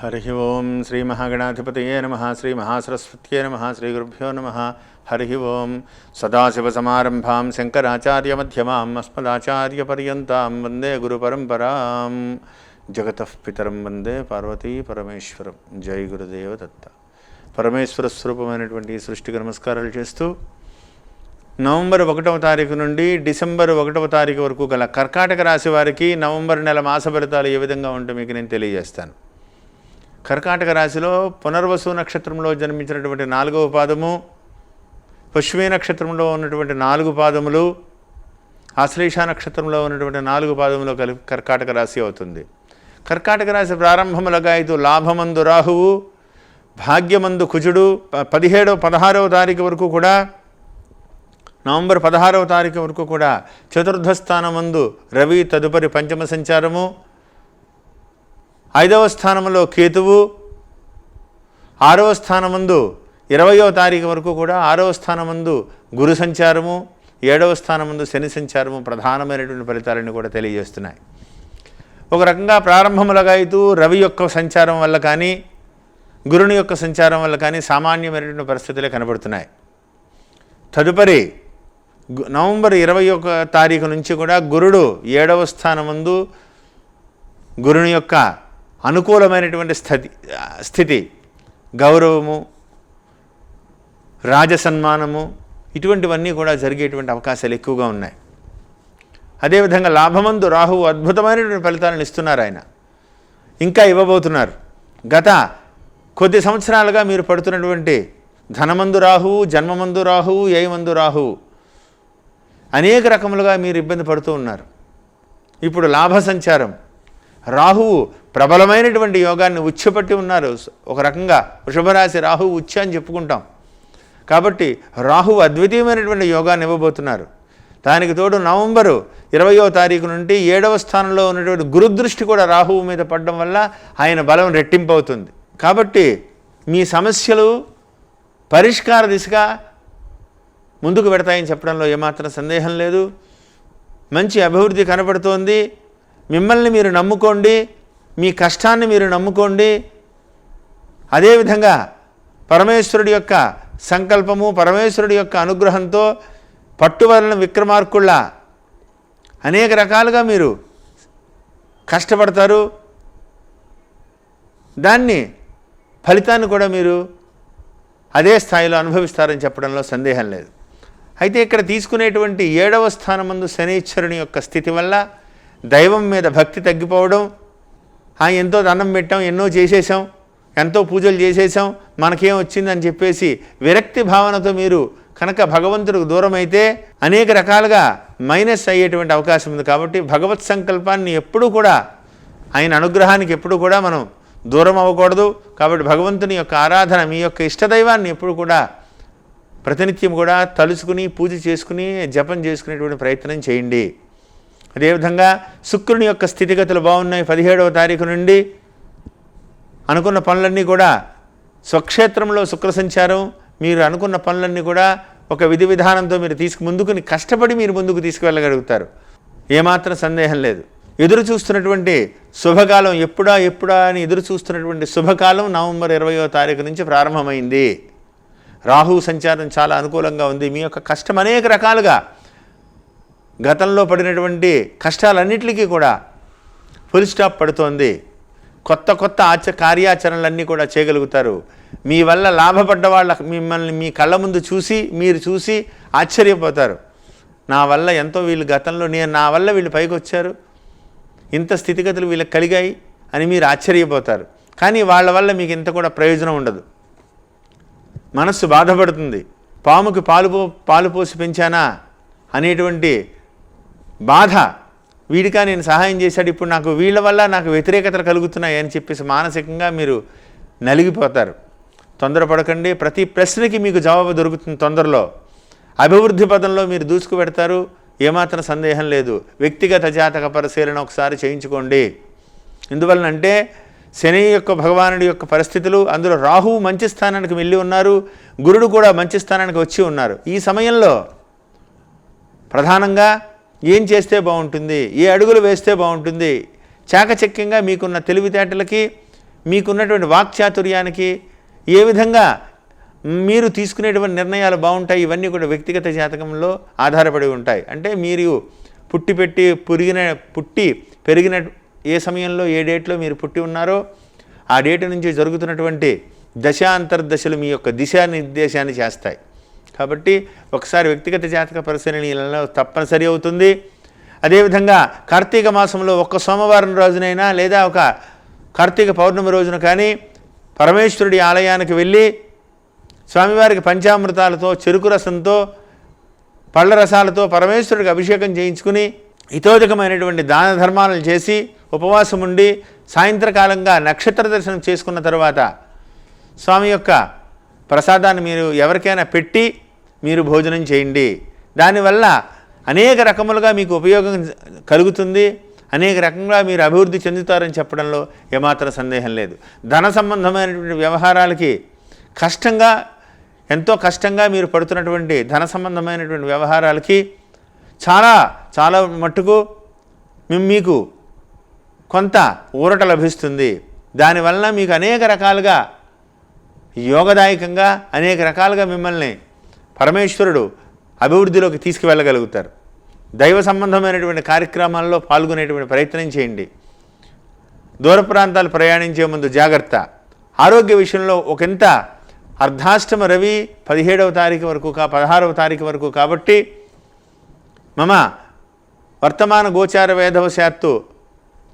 హరి ఓం శ్రీ మహాగణాధిపతయే నమ శ్రీ మహాసరస్వత్యే నమ శ్రీ గురుభ్యో నమ హరి ఓం సదాశివసమారంభాం శంకరాచార్యమ్యమాం అస్మదాచార్యపర్యంతం వందే గురుపరంపరాం జగత పితరం వందే పార్వతీ పరమేశ్వరం జై గురుదేవ దత్త పరమేశ్వర స్వరూపమైనటువంటి సృష్టికి నమస్కారాలు చేస్తూ నవంబర్ ఒకటవ తారీఖు నుండి డిసెంబర్ ఒకటవ తారీఖు వరకు గల కర్కాటక రాశి వారికి నవంబర్ నెల మాస ఫలితాలు ఏ విధంగా ఉంటే మీకు నేను తెలియజేస్తాను. కర్కాటక రాశిలో పునర్వసు నక్షత్రంలో జన్మించినటువంటి నాలుగవ పాదము పుష్వీ నక్షత్రంలో ఉన్నటువంటి నాలుగు పాదములు ఆశ్లేష నక్షత్రంలో ఉన్నటువంటి నాలుగు పాదములు కలిపి కర్కాటక రాశి అవుతుంది. కర్కాటక రాశి ప్రారంభములగా ఇది లాభమందు రాహువు భాగ్యమందు కుజుడు ప- పదిహేడవ పదహారవ తారీఖు వరకు కూడా నవంబర్ పదహారవ తారీఖు వరకు కూడా చతుర్థ స్థానమందు రవి తదుపరి పంచమ సంచారము ఐదవ స్థానంలో కేతువు ఆరవ స్థానమందు ఇరవయో తారీఖు వరకు కూడా ఆరవ స్థానమందు గురు సంచారము ఏడవ స్థానమందు శని సంచారము ప్రధానమైనటువంటి ఫలితాలను కూడా తెలియజేస్తున్నాయి. ఒక రకంగా ప్రారంభములుగా అయితే రవి యొక్క సంచారం వల్ల కానీ గురుని యొక్క సంచారం వల్ల కానీ సామాన్యమైనటువంటి పరిస్థితులే కనబడుతున్నాయి. తదుపరి నవంబర్ ఇరవై ఒక తారీఖు నుంచి కూడా గురుడు ఏడవ స్థానమందు గురుని యొక్క అనుకూలమైనటువంటి స్థితి స్థితి గౌరవము రాజసన్మానము ఇటువంటివన్నీ కూడా జరిగేటువంటి అవకాశాలు ఎక్కువగా ఉన్నాయి. అదేవిధంగా లాభమందు రాహువు అద్భుతమైనటువంటి ఫలితాలను ఇస్తున్నారు ఆయన. ఇంకా ఇవ్వబోతున్నారు. గత కొద్ది సంవత్సరాలుగా మీరు పడుతున్నటువంటి ధనమందు రాహువు జన్మమందు రాహువు ఏయమందు రాహువు అనేక రకములుగా మీరు ఇబ్బంది పడుతూ ఉన్నారు. ఇప్పుడు లాభ సంచారం రాహువు ప్రబలమైనటువంటి యోగాన్ని ఉచ్చపట్టి ఉన్నారు. ఒక రకంగా వృషభరాశి రాహువు ఉచ్చ అని చెప్పుకుంటాం. కాబట్టి రాహువు అద్వితీయమైనటువంటి యోగాన్ని ఇవ్వబోతున్నారు. దానికి తోడు నవంబరు ఇరవయో తారీఖు నుండి ఏడవ స్థానంలో ఉన్నటువంటి గురుదృష్టి కూడా రాహువు మీద పడడం వల్ల ఆయన బలం రెట్టింపు అవుతుంది కాబట్టి మీ సమస్యలు పరిష్కార దిశగా ముందుకు పెడతాయని చెప్పడంలో ఏమాత్రం సందేహం లేదు. మంచి అభివృద్ధి కనబడుతోంది మిమ్మల్ని మీరు నమ్ముకోండి మీ కష్టాన్ని మీరు నమ్ముకోండి. అదేవిధంగా పరమేశ్వరుడి యొక్క సంకల్పము పరమేశ్వరుడి యొక్క అనుగ్రహంతో పట్టువలన విక్రమార్కుళ్ళ అనేక రకాలుగా మీరు కష్టపడతారు. దాన్ని ఫలితాన్ని కూడా మీరు అదే స్థాయిలో అనుభవిస్తారని చెప్పడంలో సందేహం లేదు. అయితే ఇక్కడ తీసుకునేటువంటి ఏడవ స్థానమందు శనీశ్వరుని యొక్క స్థితి వల్ల దైవం మీద భక్తి తగ్గిపోవడం ఎంతో దండం పెట్టాం ఎన్నో చేసేసాం ఎంతో పూజలు చేసేసాం మనకేం వచ్చిందని చెప్పేసి విరక్తి భావనతో మీరు కనుక భగవంతుడికి దూరం అయితే అనేక రకాలుగా మైనస్ అయ్యేటువంటి అవకాశం ఉంది. కాబట్టి భగవత్ సంకల్పాన్ని ఎప్పుడూ కూడా ఆయన అనుగ్రహానికి ఎప్పుడు కూడా మనం దూరం అవ్వకూడదు. కాబట్టి భగవంతుని యొక్క ఆరాధన మీ యొక్క ఇష్టదైవాన్ని ఎప్పుడు కూడా ప్రతినిత్యం కూడా తలుచుకుని పూజ చేసుకుని జపం చేసుకునేటువంటి ప్రయత్నం చేయండి. అదేవిధంగా శుక్రుని యొక్క స్థితిగతులు బాగున్నాయి. పదిహేడవ తారీఖు నుండి అనుకున్న పనులన్నీ కూడా స్వక్షేత్రంలో శుక్ర సంచారం మీరు అనుకున్న పనులన్నీ కూడా ఒక విధి విధానంతో మీరు తీసుకు ముందుకుని కష్టపడి మీరు ముందుకు తీసుకువెళ్ళగలుగుతారు. ఏమాత్రం సందేహం లేదు. ఎదురు చూస్తున్నటువంటి శుభకాలం ఎప్పుడా ఎప్పుడా అని ఎదురు చూస్తున్నటువంటి శుభకాలం నవంబర్ ఇరవయో తారీఖు నుంచి ప్రారంభమైంది. రాహు సంచారం చాలా అనుకూలంగా ఉంది. మీ యొక్క కష్టం అనేక రకాలుగా గతంలో పడినటువంటి కష్టాలన్నిటికీ కూడా ఫుల్ స్టాప్ పడుతోంది. కొత్త కొత్త ఆచ కార్యాచరణలన్నీ కూడా చేయగలుగుతారు. మీ వల్ల లాభపడ్డ వాళ్ళ మిమ్మల్ని మీ కళ్ళ ముందు చూసి మీరు చూసి ఆశ్చర్యపోతారు. నా వల్ల ఎంతో వీళ్ళు గతంలో నేను నా వల్ల వీళ్ళు పైకి వచ్చారు ఇంత స్థితిగతులు వీళ్ళకి కలిగాయి అని మీరు ఆశ్చర్యపోతారు. కానీ వాళ్ళ వల్ల మీకు ఇంత కూడా ప్రయోజనం ఉండదు. మనస్సు బాధపడుతుంది. పాముకి పాలు పో పాలు పోసి పెంచానా అనేటువంటి బాధ. వీడికా నేను సహాయం చేశాడు. ఇప్పుడు నాకు వీళ్ళ వల్ల నాకు వ్యతిరేకతలు కలుగుతున్నాయి అని చెప్పేసి మానసికంగా మీరు నలిగిపోతారు. తొందరపడకండి. ప్రతి ప్రశ్నకి మీకు జవాబు దొరుకుతుంది తొందరలో. అభివృద్ధి పదంలో మీరు దూసుకు పెడతారు. ఏమాత్రం సందేహం లేదు. వ్యక్తిగత జాతక పరిశీలన ఒకసారి చేయించుకోండి. ఎందువలనంటే శని యొక్క భగవానుడి యొక్క పరిస్థితులు అందులో రాహువు మంచి స్థానానికి వెళ్ళి ఉన్నారు. గురుడు కూడా మంచి స్థానానికి వచ్చి ఉన్నారు. ఈ సమయంలో ప్రధానంగా ఏం చేస్తే బాగుంటుంది? ఏ అడుగులు వేస్తే బాగుంటుంది? చాకచక్యంగా మీకున్న తెలివితేటలకి మీకున్నటువంటి వాక్చాతుర్యానికి ఏ విధంగా మీరు తీసుకునేటువంటి నిర్ణయాలు బాగుంటాయి? ఇవన్నీ కూడా వ్యక్తిగత జాతకంలో ఆధారపడి ఉంటాయి. అంటే మీరు పుట్టి పెట్టి పురిగిన పుట్టి పెరిగిన ఏ సమయంలో ఏ డేట్లో మీరు పుట్టి ఉన్నారో ఆ డేట్ నుంచి జరుగుతున్నటువంటి దశాంతర్దశలు మీ యొక్క దిశానిర్దేశాన్ని చేస్తాయి. కాబట్టి ఒకసారి వ్యక్తిగత జాతక పరిశీలనలో తప్పనిసరి అవుతుంది. అదేవిధంగా కార్తీక మాసంలో ఒక్క సోమవారం రోజునైనా లేదా ఒక కార్తీక పౌర్ణమి రోజున కానీ పరమేశ్వరుడి ఆలయానికి వెళ్ళి స్వామివారికి పంచామృతాలతో చెరుకు రసంతో పళ్ళ రసాలతో పరమేశ్వరుడికి అభిషేకం చేయించుకుని హితోదకమైనటువంటి దాన ధర్మాలను చేసి ఉపవాసం ఉండి సాయంత్రకాలంగా నక్షత్ర దర్శనం చేసుకున్న తర్వాత స్వామి యొక్క ప్రసాదాన్ని మీరు ఎవరికైనా పెట్టి మీరు భోజనం చేయండి. దానివల్ల అనేక రకములుగా మీకు ఉపయోగం కలుగుతుంది. అనేక రకంగా మీరు అభివృద్ధి చెందుతారని చెప్పడంలో ఏమాత్రం సందేహం లేదు. ధన సంబంధమైనటువంటి వ్యవహారాలకి కష్టంగా ఎంతో కష్టంగా మీరు పడుతున్నటువంటి ధన సంబంధమైనటువంటి వ్యవహారాలకి చాలా చాలా మట్టుకు మీకు కొంత ఊరట లభిస్తుంది. దానివల్ల మీకు అనేక రకాలుగా యోగదాయకంగా అనేక రకాలుగా మిమ్మల్ని పరమేశ్వరుడు అభివృద్ధిలోకి తీసుకువెళ్ళగలుగుతారు. దైవ సంబంధమైనటువంటి కార్యక్రమాల్లో పాల్గొనేటువంటి ప్రయత్నం చేయండి. దూర ప్రాంతాలు ప్రయాణించే ముందు జాగ్రత్త. ఆరోగ్య విషయంలో ఒకంత అర్ధాష్టమ రవి పదిహేడవ తారీఖు వరకు కా పదహారవ తారీఖు వరకు కాబట్టి మమ వర్తమాన గోచార వేధవశాత్తు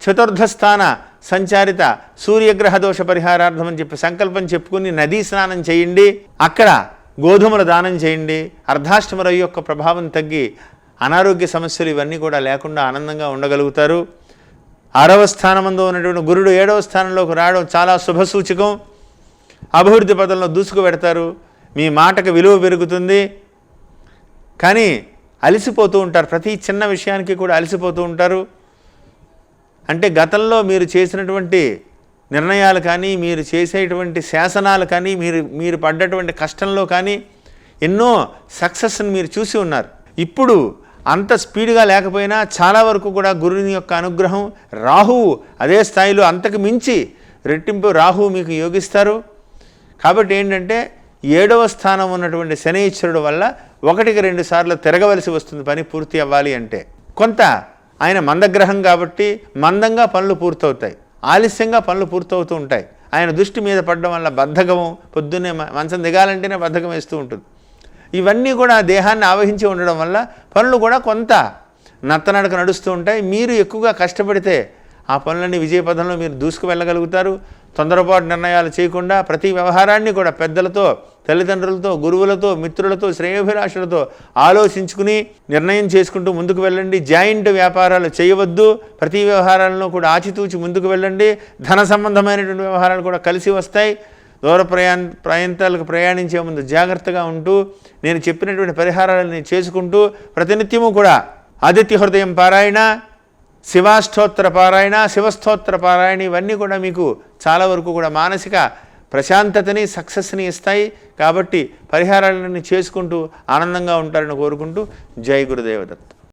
చతుర్థస్థాన సంచారిత సూర్యగ్రహ దోష పరిహారార్థం అని చెప్పి సంకల్పం చెప్పుకుని నదీ స్నానం చేయండి. అక్కడ గోధుమల దానం చేయండి. అర్ధాష్టమ రవి యొక్క ప్రభావం తగ్గి అనారోగ్య సమస్యలు ఇవన్నీ కూడా లేకుండా ఆనందంగా ఉండగలుగుతారు. ఆరవ స్థానమందు ఉన్నటువంటి గురుడు ఏడవ స్థానంలోకి రావడం చాలా శుభ సూచకం. అభివృద్ధి పదంలో దూసుకు పెడతారు. మీ మాటకు విలువ పెరుగుతుంది. కానీ అలసిపోతూ ఉంటారు. ప్రతి చిన్న విషయానికి కూడా అలసిపోతూ ఉంటారు. అంటే గతంలో మీరు చేసినటువంటి నిర్ణయాలు కానీ మీరు చేసేటువంటి శాసనాలు కానీ మీరు మీరు పడ్డటువంటి కష్టంలో కానీ ఎన్నో సక్సెస్ని మీరు చూసి ఉన్నారు. ఇప్పుడు అంత స్పీడ్గా లేకపోయినా చాలా వరకు కూడా గురుని యొక్క అనుగ్రహం రాహువు అదే స్థాయిలో అంతకు మించి రెట్టింపు రాహువు మీకు యోగిస్తారు. కాబట్టి ఏంటంటే ఏడవ స్థానం ఉన్నటువంటి శనీశ్వరుడు వల్ల ఒకటికి రెండు సార్లు తిరగవలసి వస్తుంది పని పూర్తి అవ్వాలి అంటే. కొంత ఆయన మందగ్రహం కాబట్టి మందంగా పనులు పూర్తవుతాయి. ఆలస్యంగా పనులు పూర్తవుతూ ఉంటాయి. ఆయన దృష్టి మీద పడడం వల్ల బద్ధకము పొద్దున్నే మంచం దిగాలంటేనే బద్ధకం వేస్తూ ఉంటుంది. ఇవన్నీ కూడా దేహాన్ని ఆవహించి ఉండడం వల్ల పనులు కూడా కొంత నత్తనడక నడుస్తూ ఉంటాయి. మీరు ఎక్కువగా కష్టపడితే ఆ పనులన్నీ విజయపథంలో మీరు దూసుకు వెళ్ళగలుగుతారు తొందరపాటు నిర్ణయాలు చేయకుండా ప్రతి వ్యవహారాన్ని కూడా పెద్దలతో తల్లిదండ్రులతో గురువులతో మిత్రులతో శ్రేయోభిలాషులతో ఆలోచించుకుని నిర్ణయం చేసుకుంటూ ముందుకు వెళ్ళండి. జాయింట్ వ్యాపారాలు చేయవద్దు. ప్రతి వ్యవహారాలను కూడా ఆచితూచి ముందుకు వెళ్ళండి. ధన సంబంధమైనటువంటి వ్యవహారాలు కూడా కలిసి వస్తాయి. దూర ప్రయాణ ప్రయాంతాలకు ప్రయాణించే ముందు జాగ్రత్తగా ఉంటూ నేను చెప్పినటువంటి పరిహారాలని చేసుకుంటూ ప్రతినిత్యము కూడా ఆదిత్య హృదయం పారాయణ. శివాష్టోత్తర పారాయణ శివస్తోత్ర పారాయణ ఇవన్నీ కూడా మీకు చాలా వరకు కూడా మానసిక ప్రశాంతతని సక్సెస్ని ఇస్తాయి. కాబట్టి పరిహారాలన్నీ చేసుకుంటూ ఆనందంగా ఉంటారని కోరుకుంటూ జై గురుదేవదత్త